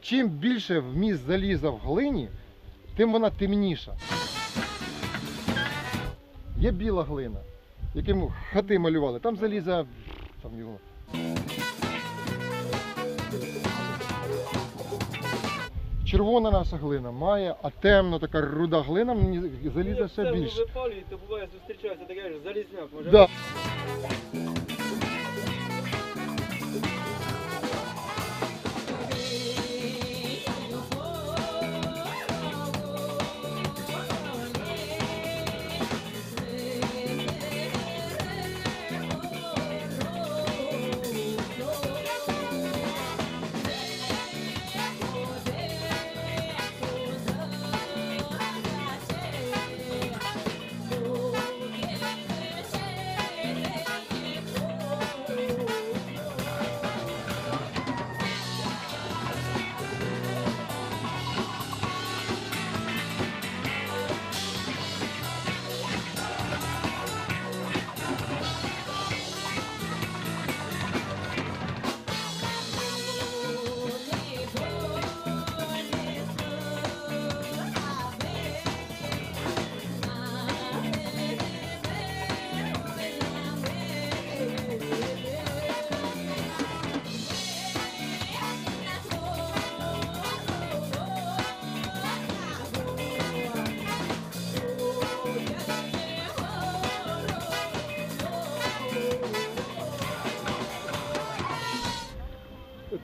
Чим більше вміст заліза в глині, тим вона темніша. Є біла глина, яким хати малювали. Там заліза там його. Червона наша глина має, а темно така руда глина, мені заліза ще більше. випалюють, то буває зустрічається таке залізняк. Може, Да.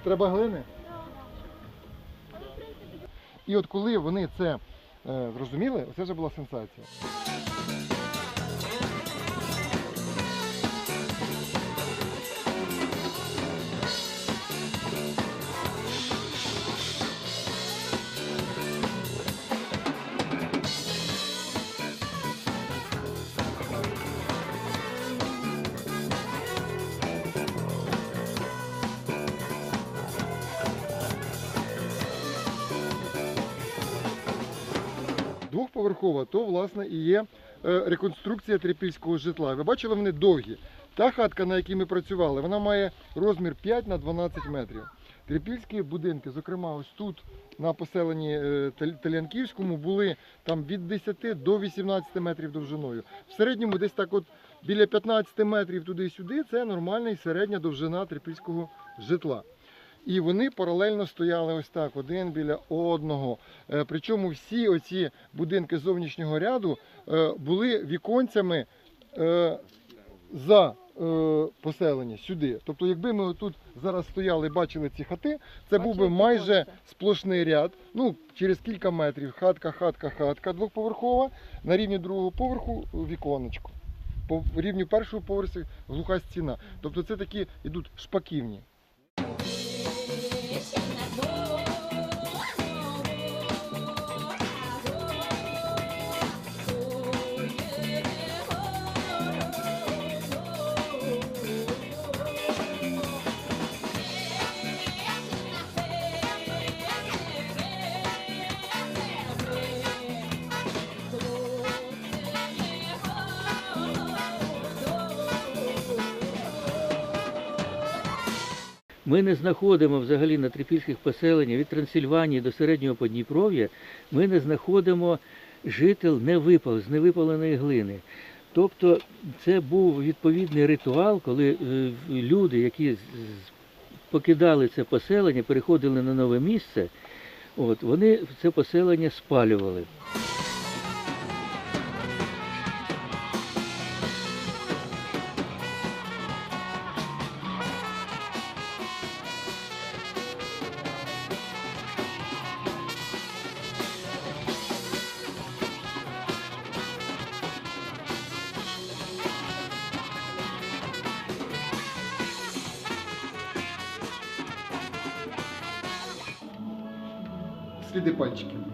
Треба глини. І от коли вони це е, зрозуміли, це вже була сенсація. Двохповерхова, то власне і є е, реконструкція трипільського житла. Ви бачили, вони довгі. Та хатка, на якій ми працювали, вона має розмір 5 на 12 метрів. Трипільські будинки, зокрема, ось тут на поселенні е, Талянківському, були там від 10 до 18 метрів довжиною. В середньому десь так от біля 15 метрів туди-сюди це нормальна і середня довжина трипільського житла. І вони паралельно стояли ось так, один біля одного. Е, Причому всі оці будинки зовнішнього ряду е, були віконцями е, за поселення сюди. Тобто, якби ми тут зараз стояли, бачили ці хати, це був би майже сплошний ряд. Ну, через кілька метрів хатка, хатка, хатка двохповерхова, на рівні другого поверху віконечко. По рівню першого поверху глуха стіна. Тобто це такі йдуть шпаківні. Ми не знаходимо взагалі на трипільських поселеннях від Трансильванії до середнього Подніпров'я, ми не знаходимо жител не випал, з невипаленої глини. Тобто це був відповідний ритуал, коли е, люди, які покидали це поселення, переходили на нове місце, от, вони це поселення спалювали. 3D Podcast.